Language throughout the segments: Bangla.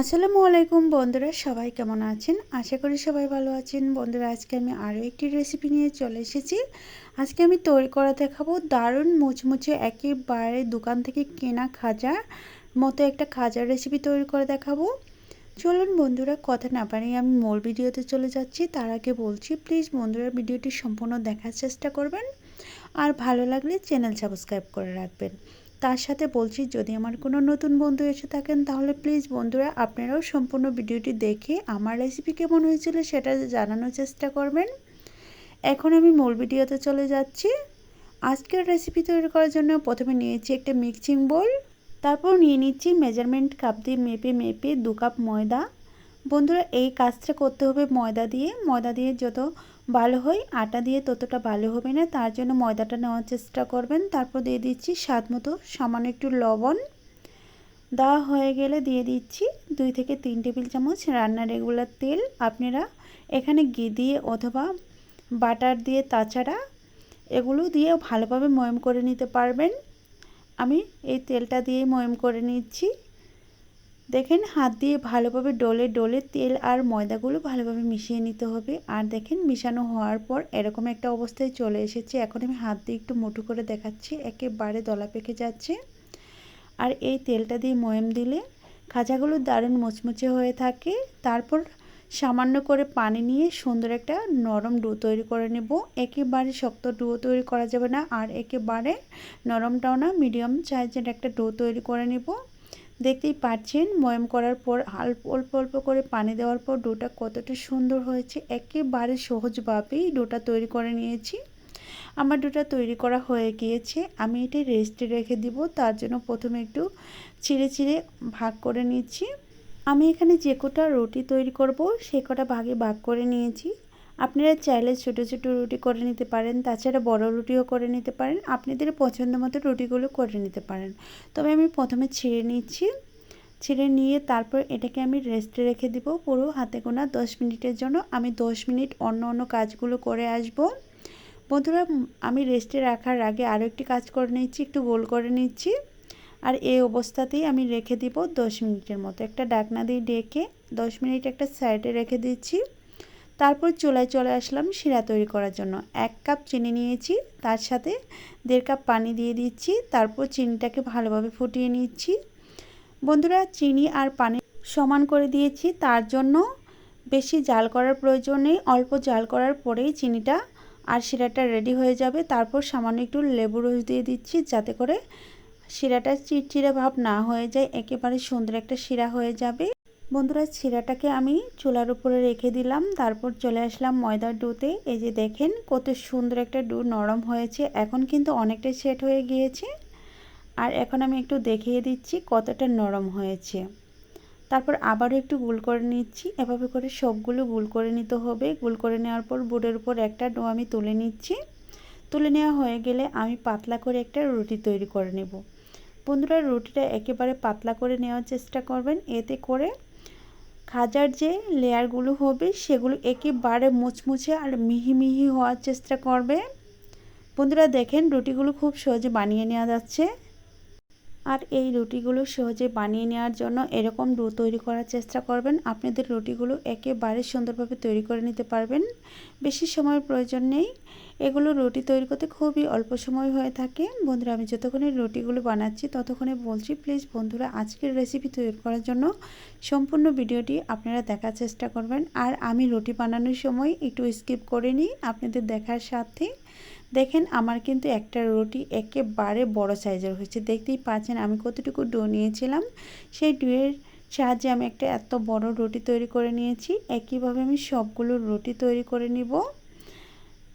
আসসালামু আলাইকুম বন্ধুরা, সবাই কেমন আছেন? আশা করি সবাই ভালো আছেন। বন্ধুরা, আজকে আমি আরও একটি রেসিপি নিয়ে চলে এসেছি। আজকে আমি তৈরি করা দেখাবো দারুণ মুচমুচে একেবারে দোকান থেকে কেনা খাজা মতো একটা খাজার রেসিপি তৈরি করে দেখাবো। চলুন বন্ধুরা, কথা না পারিয়ে আমি মূল ভিডিওতে চলে যাচ্ছি। তার আগে বলছি প্লিজ বন্ধুরা, ভিডিওটি সম্পূর্ণ দেখার চেষ্টা করবেন। আর ভালো লাগলে চ্যানেল সাবস্ক্রাইব করে রাখবেন। তার সাথে বলছি, যদি আমার কোনো নতুন বন্ধু এসে থাকেন, তাহলে প্লিজ বন্ধুরা, আপনারাও সম্পূর্ণ ভিডিওটি দেখে আমার রেসিপি কেমন হয়েছিল সেটা জানানোর চেষ্টা করবেন। এখন আমি মূল ভিডিওতে চলে যাচ্ছি। আজকের রেসিপি তৈরি করার জন্য প্রথমে নিয়েছি একটা মিক্সিং বোল তারপর নিয়ে নিচ্ছি মেজারমেন্ট কাপ দিয়ে মেপে মেপে দু কাপ ময়দা। বন্ধুরা, এই কাজটা করতে হবে ময়দা দিয়ে। ময়দা দিয়ে যত ভালো হয়, আটা দিয়ে ততটা ভালো হবে না। তার জন্য ময়দাটা নেওয়ার চেষ্টা করবেন। তারপর দিয়ে দিচ্ছি স্বাদ মতো সামান্য একটু লবণ। দেওয়া হয়ে গেলে দিয়ে দিচ্ছি দুই থেকে তিন টেবিল চামচ রান্নার রেগুলার তেল। আপনারা এখানে ঘি দিয়ে অথবা বাটার দিয়ে তাছাড়া এগুলো দিয়ে ভালোভাবে ময়ম করে নিতে পারবেন। আমি এই তেলটা দিয়ে ময়ম করে নিচ্ছি। দেখেন হাত দিয়ে ভালোভাবে ডলে ডলে তেল আর ময়দাগুলো ভালোভাবে মিশিয়ে নিতে হবে। আর দেখেন মিশানো হওয়ার পর এরকম একটা অবস্থায় চলে এসেছে। এখন আমি হাত দিয়ে একটু মোটু করে দেখাচ্ছি। একেবারে দলা পেকে যাচ্ছে। আর এই তেলটা দিয়ে ময়ম দিলে খাজাগুলো দারুণ মুচমুচে হয়ে থাকে। তারপর সামান্য করে পানি নিয়ে সুন্দর একটা নরম ডো তৈরি করে নেব। একেবারে শক্ত ডো তৈরি করা যাবে না। আর একেবারে নরমটাও না, মিডিয়াম সাইজের একটা ডো তৈরি করে নেব। দেখতেই পাচ্ছেন ময়ম করার পর অল্প অল্প অল্প করে পানি দেওয়ার পর ডোটা কতটা সুন্দর হয়েছে। একেবারে সহজভাবেই ডোটা তৈরি করে নিয়েছি। আমার ডোটা তৈরি করা হয়ে গিয়েছে। আমি এটা রেস্টে রেখে দিব। তার জন্য প্রথমে একটু ছিঁড়ে ছিঁড়ে ভাগ করে নিচ্ছি। আমি এখানে যে কটা রুটি তৈরি করব, সে কটা ভাগে ভাগ করে নিয়েছি। আপনারা চাইলে ছোটো ছোটো রুটি করে নিতে পারেন, তাছাড়া বড় রুটিও করে নিতে পারেন। আপনাদের পছন্দ মতো রুটিগুলো করে নিতে পারেন। তবে আমি প্রথমে ছিঁড়ে নিচ্ছি। ছিঁড়ে নিয়ে তারপর এটাকে আমি রেস্টে রেখে দিব পুরো হাতে গোনা দশ মিনিটের জন্য। আমি দশ মিনিট অন্য অন্য কাজগুলো করে আসব। বন্ধুরা, আমি রেস্টে রাখার আগে আরও একটি কাজ করে নিচ্ছি, একটু গোল করে নিচ্ছি। আর এই অবস্থাতেই আমি রেখে দিব দশ মিনিটের মতো। একটা ডাকনা দিয়ে ডেকে দশ মিনিট একটা সাইডে রেখে দিচ্ছি। তারপর চুলায় চলে আসলাম শিরা তৈরি করার জন্য। এক কাপ চিনি নিয়েছি, তার সাথে দেড় কাপ পানি দিয়ে দিচ্ছি, তারপর চিনিটাকে ভালোভাবে ফুটিয়ে নিচ্ছি। বন্ধুরা, চিনি আর পানি সমান করে দিয়েছি, তার জন্য বেশি জাল করার প্রয়োজন নেই, অল্প জাল করার পরেই চিনিটা আর শিরাটা রেডি হয়ে যাবে। তারপর সামান্য একটু লেবু রস দিয়ে দিচ্ছি, যাতে করে শিরাটা চিটচিড়ে ভাব না হয়ে যায়, একেবারে সুন্দর একটা শিরা হয়ে যাবে। বন্ধুরা ছিঁড়াটাকে আমি চুলার উপরে রেখে দিলাম। তারপর চলে আসলাম ময়দার ডুতে। এই যে দেখেন কত সুন্দর একটা ডু, নরম হয়েছে। এখন কিন্তু অনেকটাই সেট হয়ে গিয়েছে। আর এখন আমি একটু দেখিয়ে দিচ্ছি কতটা নরম হয়েছে। তারপর আবারও একটু গুল করে নিচ্ছি। এভাবে করে সবগুলো গুল করে নিতে হবে। গুল করে নেওয়ার পর বুটের উপর একটা ডো আমি তুলে নিচ্ছি। তুলে নেওয়া হয়ে গেলে আমি পাতলা করে একটা রুটি তৈরি করে নেব। বন্ধুরা রুটিটা একেবারে পাতলা করে নেওয়ার চেষ্টা করবেন। এতে করে খাজার যে লেয়ারগুলো হবে সেগুলো একেবারে মুচমুচে আর মিহি মিহি হওয়ার চেষ্টা করবে। বন্ধুরা দেখেন রুটিগুলো খুব সহজে বানিয়ে নেওয়া যাচ্ছে। আর এই রুটিগুলো সহজে বানিয়ে নেওয়ার জন্য এরকম ডো তৈরি করার চেষ্টা করবেন। আপনাদের রুটিগুলো একেবারে সুন্দরভাবে তৈরি করে নিতে পারবেন। বেশি সময়ের প্রয়োজন নেই। এগুলো রুটি তৈরি করতে খুবই অল্প সময় হয়ে থাকে। বন্ধুরা, আমি যতক্ষণে রুটিগুলো বানাচ্ছি ততক্ষণে বলছি, প্লিজ বন্ধুরা, আজকের রেসিপি তৈরি করার জন্য সম্পূর্ণ ভিডিওটি আপনারা দেখার চেষ্টা করবেন। আর আমি রুটি বানানোর সময় একটু স্কিপ করে নিই আপনাদের দেখার সাথে। দেখেন আমার কিন্তু একটা রুটি একেবারে বড় সাইজের হয়েছে। দেখতেই পাচ্ছেন আমি কতটুকু ডো নিয়েছিলাম। সেই ডোয়ের সাহায্যে আমি একটা এত বড় রুটি তৈরি করে নিয়েছি। একইভাবে আমি সবগুলো রুটি তৈরি করে নিব।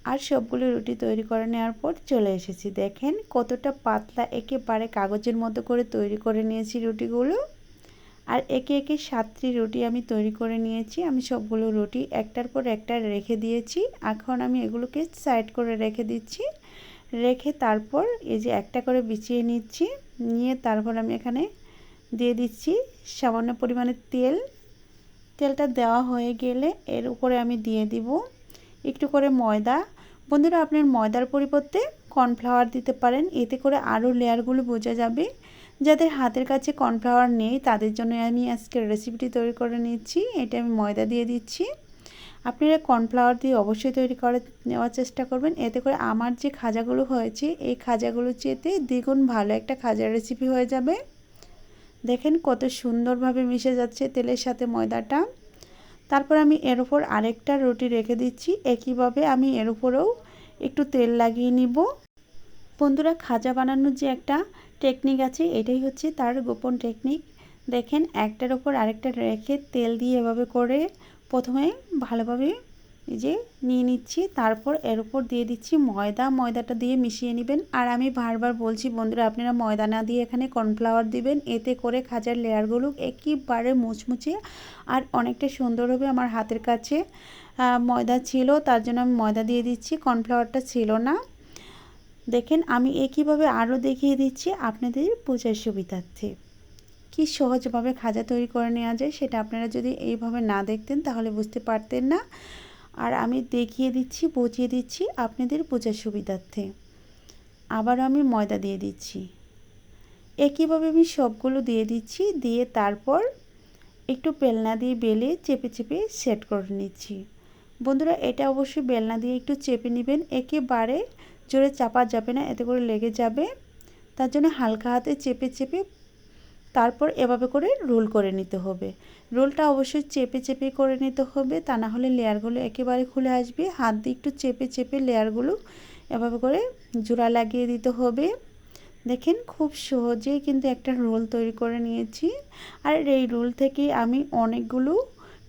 আর সবগুলো রুটি তৈরি করে নেওয়ার পর চলে এসেছি। দেখেন কতটা পাতলা, একেবারে কাগজের মতো করে তৈরি করে নিয়েছি রুটিগুলো। আর একে একে সাতটি রুটি আমি তৈরি করে নিয়েছি। আমি সবগুলো রুটি একটার পর একটা রেখে দিয়েছি। এখন আমি এগুলোকে সাইড করে রেখে দিচ্ছি। রেখে তারপর এই যে একটা করে বিছিয়ে নিচ্ছি। নিয়ে তারপর আমি এখানে দিয়ে দিচ্ছি সামান্য পরিমাণে তেল। তেলটা দেওয়া হয়ে গেলে এর উপরে আমি দিয়ে দিব একটু করে ময়দা। বন্ধুরা, আপনার ময়দার পরিবর্তে কর্নফ্লাওয়ার দিতে পারেন। এতে করে আরও লেয়ারগুলো বোঝা যাবে। যাদের হাতের কাছে কর্নফ্লাওয়ার নেই, তাদের জন্য আমি আজকে রেসিপিটি তৈরি করে নিচ্ছি। এটা আমি ময়দা দিয়ে দিচ্ছি। আপনারা কর্নফ্লাওয়ার দিয়ে অবশ্যই তৈরি করে নেওয়ার চেষ্টা করবেন। এতে করে আমার যে খাজাগুলো হয়েছে, এই খাজাগুলো চেতে দ্বিগুণ ভালো একটা খাজার রেসিপি হয়ে যাবে। দেখেন কত সুন্দরভাবে মিশে যাচ্ছে তেলের সাথে ময়দাটা। তারপর আমি এর উপর আরেকটা রুটি রেখে দিচ্ছি। একইভাবে আমি এর উপরেও একটু তেল লাগিয়ে নিব। বন্ধুরা, খাজা বানানোর যে একটা টেকনিক আছে, এটাই হচ্ছে তার গোপন টেকনিক দেখেন, একটার ওপর আরেকটা রেখে তেল দিয়ে এভাবে করে প্রথমে ভালোভাবে যে নিয়ে নিচ্ছি, তারপর এর উপর দিয়ে দিচ্ছি ময়দা। ময়দাটা দিয়ে মিশিয়ে নেবেন। আর আমি বারবার বলছি, বন্ধুরা, আপনারা ময়দা না দিয়ে এখানে কর্নফ্লাওয়ার দিবেন। এতে করে খাজার লেয়ারগুলো একেবারে মুচমুচে আর অনেকটা সুন্দর হবে আমার হাতের কাছে। ময়দা ছিল, তার জন্য আমি ময়দা দিয়ে দিচ্ছি। কর্নফ্লাওয়ারটা ছিল না। দেখেন, আমি একইভাবে আরও দেখিয়ে দিচ্ছি আপনাদের বোঝার সুবিধার্থে। কি সহজভাবে খাজা তৈরি করে নেওয়া যায় সেটা আপনারা যদি এইভাবে না দেখতেন তাহলে বুঝতে পারতেন না। আর আমি দেখিয়ে দিচ্ছি, বুঝিয়ে দিচ্ছি আপনাদের বোঝার সুবিধার্থে। আবার আমি ময়দা দিয়ে দিচ্ছি। একইভাবে আমি সবগুলো দিয়ে দিচ্ছি, দিয়ে তারপর একটু বেলনা দিয়ে বেলে চেপে চেপে সেট করে নিচ্ছি। বন্ধুরা, এটা অবশ্যই বেলনা দিয়ে একটু চেপে নেবেন। একেবারে জোরে চাপা যাবে না, এতে করে লেগে যাবে। তার জন্য হালকা হাতে চেপে চেপে তারপর এভাবে করে রোল করে নিতে হবে। রোলটা অবশ্যই চেপে চেপে করে নিতে হবে। তা না হলে লেয়ারগুলো একেবারে খুলে আসবে। হাত দিয়ে একটু চেপে চেপে লেয়ারগুলো এভাবে করে জোড়া লাগিয়ে দিতে হবে। দেখেন খুব সহজেই কিন্তু একটা রোল তৈরি করে নিয়েছি। আর এই রোল থেকে আমি অনেকগুলো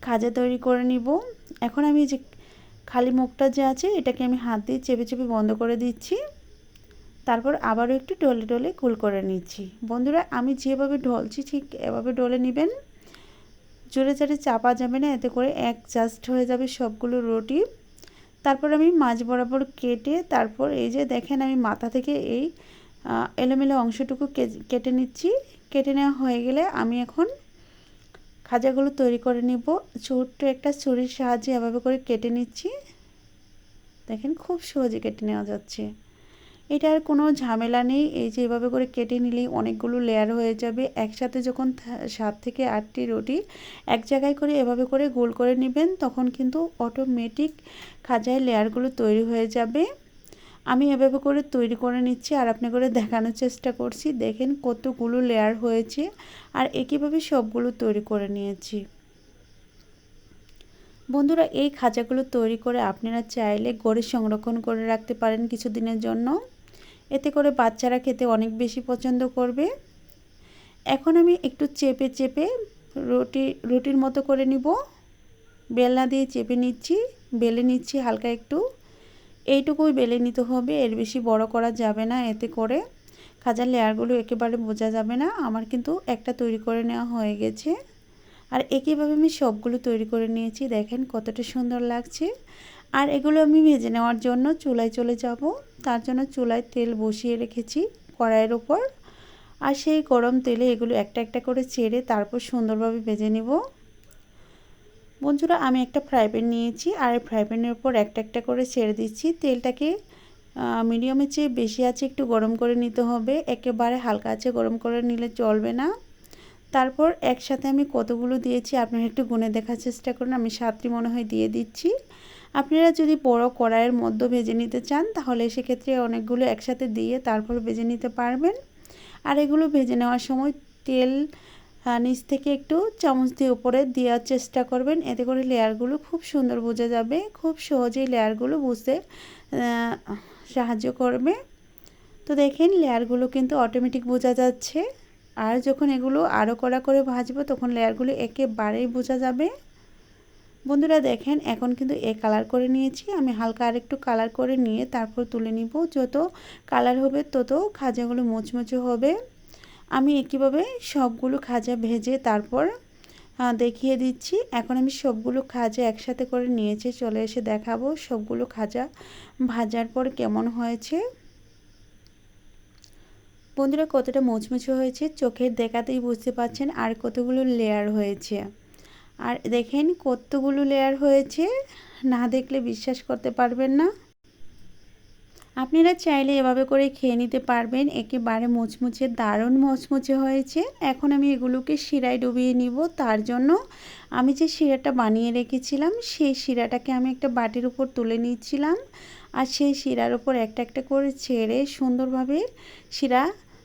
খাজা তৈরি করে নিব। এখন আমি যে খালি মুখটা যে আছে, এটাকে আমি হাত দিয়ে চেপে চেপে বন্ধ করে দিচ্ছি। তারপর আবারও একটু ডলে ডলে কুল করে নিচ্ছি। বন্ধুরা, আমি যেভাবে ঢলছি, ঠিক এভাবে ডলে নেবেন। জোরে জোরে চাপা যাবে না, এতে করে এক জাস্ট হয়ে যাবে সবগুলো রুটি। তারপর আমি মাছ বরাবর কেটে, তারপর এই যে দেখেন আমি মাথা থেকে এই এলোমেলো অংশটুকু কেটে নিচ্ছি। কেটে নেওয়া হয়ে গেলে আমি এখন খাজাগুলো তৈরি করে নিব। ছোট্ট একটা ছুরির সাহায্যে এভাবে করে কেটে নিচ্ছি। দেখেন খুব সহজে কেটে নেওয়া যাচ্ছে। এটার কোনো ঝামেলা নেই। এই যে এভাবে করে কেটে নিলেই অনেকগুলো লেয়ার হয়ে যাবে। একসাথে যখন সাত থেকে আটটি রুটি এক জায়গায় করে এভাবে করে গোল করে নেবেন, তখন কিন্তু অটোমেটিক খাজায় লেয়ারগুলো তৈরি হয়ে যাবে। আমি এভাবে করে তৈরি করে নিচ্ছি আর আপনি করে দেখানোর চেষ্টা করছি। দেখেন কতগুলো লেয়ার হয়েছে আর একইভাবে সবগুলো তৈরি করে নিয়েছি। বন্ধুরা, এই খাঁচাগুলো তৈরি করে আপনারা চাইলে গড়ে সংরক্ষণ করে রাখতে পারেন কিছুদিনের জন্য। এতে করে বাচ্চারা খেতে অনেক বেশি পছন্দ করবে। এখন আমি একটু চেপে চেপে রুটি, রুটির মতো করে নিব। বেলনা দিয়ে চেপে নিচ্ছি, বেলে নিচ্ছি হালকা একটু। এইটুকুই বেলে নিতে হবে, এর বেশি বড় করা যাবে না এতে করে। খাজার লেয়ারগুলো একেবারে বোঝা যাবে না, আমার কিন্তু একটা তৈরি করে নেওয়া হয়ে গেছে। আর একইভাবে আমি সবগুলো তৈরি করে নিয়েছি, দেখেন কতটা সুন্দর লাগছে। আর এগুলো আমি ভেজে নেওয়ার জন্য চুলায় চলে যাব, তার জন্য চুলায় তেল বসিয়ে রেখেছি কড়াইয়ের ওপর। আর সেই গরম তেলে এগুলো একটা একটা করে ছেড়ে তারপর সুন্দরভাবে ভেজে নিব। বন্ধুরা, আমি একটা ফ্রাই প্যান নিয়েছি আর ফ্রাই প্যানের উপর একটা একটা করে ছেড়ে দিচ্ছি। তেলটাকে মিডিয়ামের চেয়ে বেশি আছে একটু গরম করে নিতে হবে। একেবারে হালকা আছে, গরম করে নিলে চলবে না। তারপর একসাথে আমি কতগুলো দিয়েছি আপনারা একটু গুনে দেখার চেষ্টা করুন। আমি সাতটি মনে হয় দিয়ে দিচ্ছি। আপনারা যদি বড় কড়াইয়ের মধ্যে ভেজে নিতে চান, তাহলে সেক্ষেত্রে অনেকগুলো একসাথে দিয়ে তারপর ভেজে নিতে পারবেন। আর এগুলো ভেজে নেওয়ার সময় তেল নিচ থেকে একটু চামচ দিয়ে উপরে দেওয়ার চেষ্টা করবেন। এতে করে লেয়ারগুলো খুব সুন্দর বোঝা যাবে। খুব সহজেই লেয়ারগুলো বুঝতে সাহায্য করবে। তো দেখেন, লেয়ারগুলো কিন্তু অটোমেটিক বোঝা যাচ্ছে। আর যখন এগুলো আরও কড়া করে ভাজবো, তখন লেয়ারগুলো একেবারেই বোঝা যাবে। বন্ধুরা দেখেন, এখন কিন্তু এ কালার করে নিয়েছি। আমি হালকা আরেকটু কালার করে নিয়ে তারপর তুলে নিব। যত কালার হবে, তত খাজাগুলো মুচমুচে হবে। আমি একইভাবে সবগুলো খাজা ভেজে তারপর দেখিয়ে দিচ্ছি। এখন আমি সবগুলো খাজা একসাথে করে নিয়েছি। চলে এসে দেখাবো সবগুলো খাজা ভাজার পর কেমন হয়েছে। বন্ধুরা, কতটা মুচমুচে হয়েছে, চোখের দেখাতেই বুঝতে পারছেন আর কতগুলো লেয়ার হয়েছে। আর দেখেন কতগুলো লেয়ার হয়েছে, না দেখলে বিশ্বাস করতে পারবেন না। আপনারা চাইলে এভাবে করে খেয়ে নিতে পারবেন। একেবারে মুচমুচে, দারুণ মুচমুচে হয়েছে। এখন আমি এগুলোকে শিরায় ডুবিয়ে নিব। তার জন্য আমি যে শিরাটা বানিয়ে রেখেছিলাম, সেই শিরাটাকে আমি একটা বাটির উপর তুলে নিচ্ছিলাম। আর সেই শিরার উপর একটা একটা করে ছেড়ে সুন্দরভাবে শিরা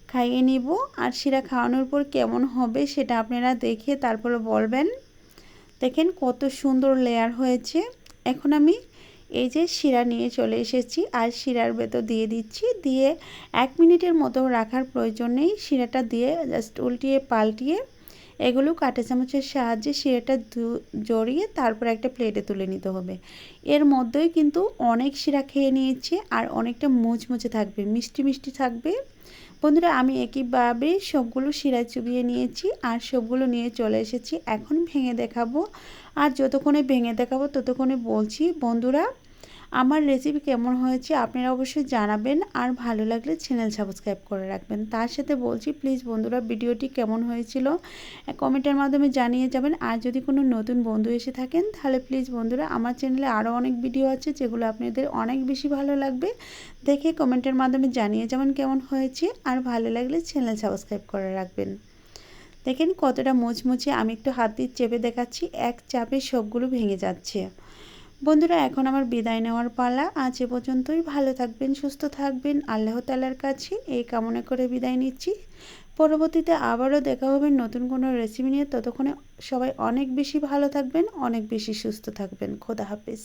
খাইয়ে নিব। আর শিরা খাওয়ানোর পর কেমন হবে সেটা আপনারা দেখে তারপরে বলবেন। দেখেন কত সুন্দর লেয়ার হয়েছে। এখন আমি এই যে শিরা নিয়ে চলে এসেছি, আর শিরার ভেতর দিয়ে দিচ্ছি, দিয়ে এক মিনিটের মতো রাখার প্রয়োজন নেই, শিরাটা দিয়ে জাস্ট উল্টিয়ে পাল্টিয়ে এগুলো কাঁটা চামচের সাহায্যে শিরাটা জড়িয়ে তারপর একটা প্লেটে তুলে নিতে হবে। এর মধ্যেই কিন্তু অনেক শিরা খেয়ে নিয়েছে, আর অনেকটা মুচমুচে থাকবে, মিষ্টি মিষ্টি থাকবে। বন্ধুরা, আমি একইভাবে সবগুলো শিরা চুবিয়ে নিয়েছি, আর সবগুলো নিয়ে চলে এসেছি। এখন ভেঙে দেখাবো, আর যতক্ষণে ভেঙে দেখাবো ততক্ষণে বলছি, বন্ধুরা আমার রেসিপি কেমন হয়েছে আপনারা অবশ্যই জানাবেন আর ভালো লাগলে চ্যানেল সাবস্ক্রাইব করে রাখবেন। তার সাথে বলছি প্লিজ বন্ধুরা, ভিডিওটি কেমন হয়েছিল? কমেন্টের মাধ্যমে জানিয়ে যাবেন। আর যদি কোনো নতুন বন্ধু এসে থাকেন, তাহলে প্লিজ বন্ধুরা, আমার চ্যানেলে আরও অনেক ভিডিও আছে যেগুলো আপনাদের অনেক বেশি ভালো লাগবে। দেখে কমেন্টের মাধ্যমে জানিয়ে যাবেন কেমন হয়েছে আর ভালো লাগলে চ্যানেল সাবস্ক্রাইব করে রাখবেন। দেখেন কতটা মুচমুচে আমি একটু হাত দিয়ে চেপে দেখাচ্ছি, এক চাপে সবগুলো ভেঙে যাচ্ছে। বন্ধুরা, এখন আমার বিদায় নেওয়ার পালা। আজ এ পর্যন্তই। ভালো থাকবেন, সুস্থ থাকবেন। আল্লাহ তালার কাছে এই কামনা করে বিদায় নিচ্ছি। পরবর্তীতে আবারও দেখা হবে নতুন কোনো রেসিপি নিয়ে। ততক্ষণে সবাই অনেক বেশি ভালো থাকবেন, অনেক বেশি সুস্থ থাকবেন। খোদা হাফিজ।